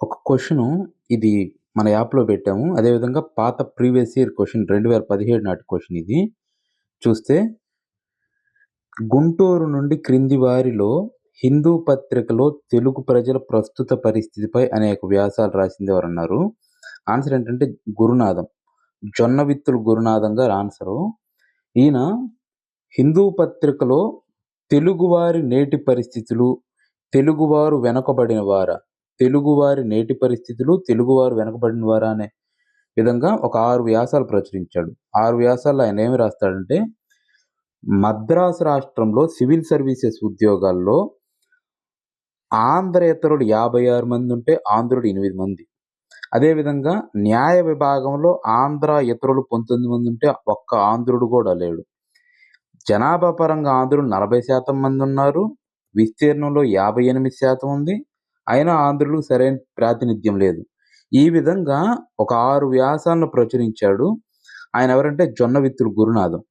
ఒక క్వశ్చను ఇది మన యాప్‌లో పెట్టాము. అదేవిధంగా పాత ప్రీవియస్ ఇయర్ క్వెషన్ 2017 నాటి క్వశ్చన్ ఇది. చూస్తే గుంటూరు నుండి క్రింది వారిలో హిందూ పత్రికలో తెలుగు ప్రజల ప్రస్తుత పరిస్థితిపై అనేక వ్యాసాలు రాసింది ఎవరన్నారు? ఆన్సర్ ఏంటంటే గురునాథం. జొన్న విత్తులు గురునాథం గారు ఆన్సరు. ఈయన హిందూ పత్రికలో తెలుగువారి నేటి పరిస్థితులు, తెలుగువారు వెనుకబడిన వారా? తెలుగువారి నేటి పరిస్థితులు, తెలుగువారు వెనకబడిన వారా అనే విధంగా ఒక ఆరు వ్యాసాలు ప్రచురించాడు. ఆరు వ్యాసాల్లో ఆయన ఏమి రాస్తాడంటే మద్రాసు రాష్ట్రంలో సివిల్ సర్వీసెస్ ఉద్యోగాల్లో ఆంధ్రేతరుడు యాభై ఆరు మంది ఉంటే ఆంధ్రుడు ఎనిమిది మంది. అదేవిధంగా న్యాయ విభాగంలో ఆంధ్ర ఇతరులు 19 మంది ఉంటే ఒక్క ఆంధ్రుడు కూడా లేడు. జనాభా పరంగా ఆంధ్రులు 40% మంది ఉన్నారు. విస్తీర్ణంలో 58% ఉంది. అయినా ఆంధ్రులకు సరైన ప్రాతినిధ్యం లేదు. ఈ విధంగా ఒక ఆరు వ్యాసాలను ప్రచురించాడు. ఆయన ఎవరంటే జొన్న విత్తుల గురునాథం.